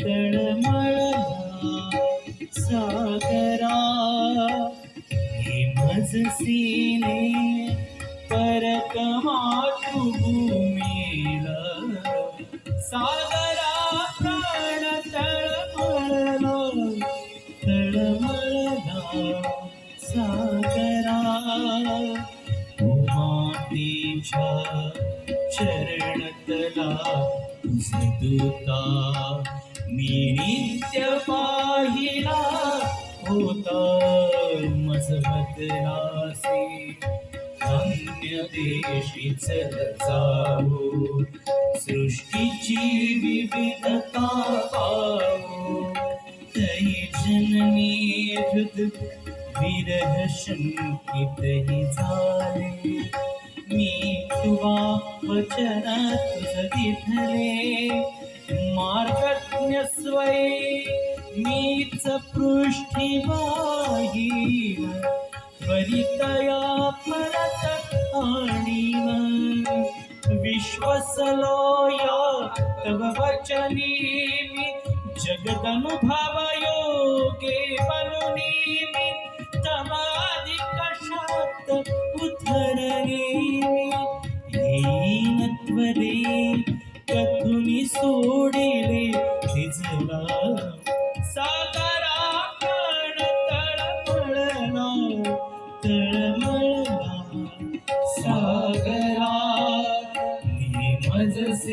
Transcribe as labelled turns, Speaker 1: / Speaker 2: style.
Speaker 1: तळमळला सागरा हे मज सीने परक मातृभूमीला सागरा प्राण तळमळला तळमळला सागरा उमातीच्या चरणतला तुझदूता मी नित्य पाहिला होता मजबतलासी अन्य देशी चल हो. सृष्टीची विविधता पाहो. तै जननी हृद विरह शंकितही झाले. मी तुवा वचन तुझ विठले मार्गज्ञ स्वये मीच पृष्ठी वाहीन वरितया परत आणीन. विश्वसलोया तव वचनी मी जगदनुभव योगे बनुनी मी शब्द उद्धरणे. फिरली कथुनी सोडिले. झिजला सागरा कण तळमळला तळमळला. सागरा मजसी